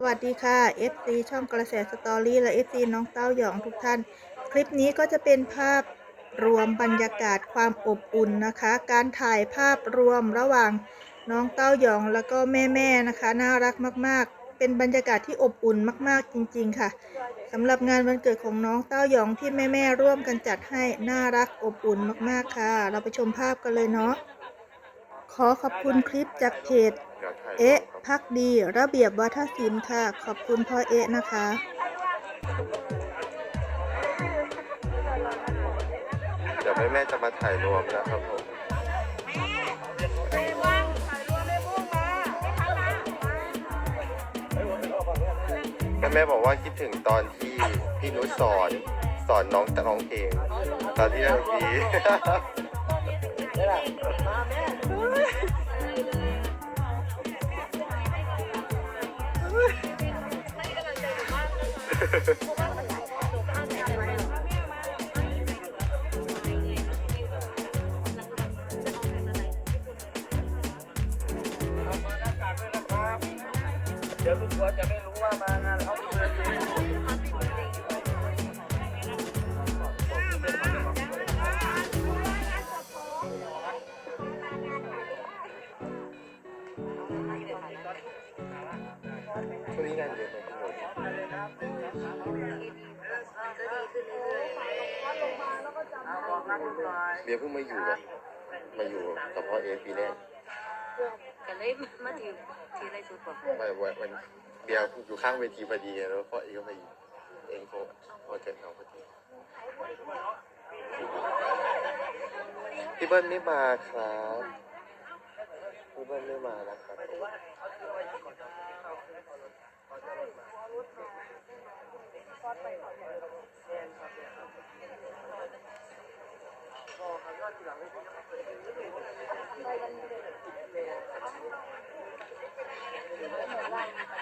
สวัสดีค่ะ FC ช่องกระแสสตอรี่และ FC น้องเต้าหยองทุกท่าน คลิปนี้ก็จะเป็นภาพรวมบรรยากาศความอบอุ่นนะคะ การถ่ายภาพรวมระหว่างน้องเต้าหยองแล้วก็แม่ๆนะคะ น่ารักมากๆ เป็นบรรยากาศที่อบอุ่นมากๆจริงๆค่ะสำหรับงานวันเกิดของน้องเต้าหยองที่แม่ๆร่วมกันจัดให้น่ารักอบอุ่นมากๆค่ะ เราไปชมภาพกันเลยเนาะขอขอบคุณคลิปจากเพจ เดี๋ยวถ่ายเอ๊ะรูปครับพักดี ระเบียบวัฒนศิลป์ค่ะ ขอบคุณพ่อเอ๊ะนะคะเดี๋ยวแม่แม่ๆจะมาถ่ายรวมนะครับผมแม่แม่ๆบอกว่าคิดถึงตอนที่พี่นุชสอนสอนน้องจะร้องเพลงตอนที่เรามี เดี๋ยวลูกทัวร์จะไม่รู้ว่ามางานเขา ช่วงนี้งานเยอะไหมครับผมเบียร์เพิ่งมาอยู่แบบมาอยู่กับพ่อเอปีแรกก็เลยมาถือถืออะไรสุดกวันวันวันเบียร์อยู่ข้างเวทีพอดีไงแล้วพ่อเอก็มาอยู่เองโคพอเกิดน้องพอดีพี่เบิ้ลไม่มาครับพี่เบิ้ลไม่มานะครับ Thank you.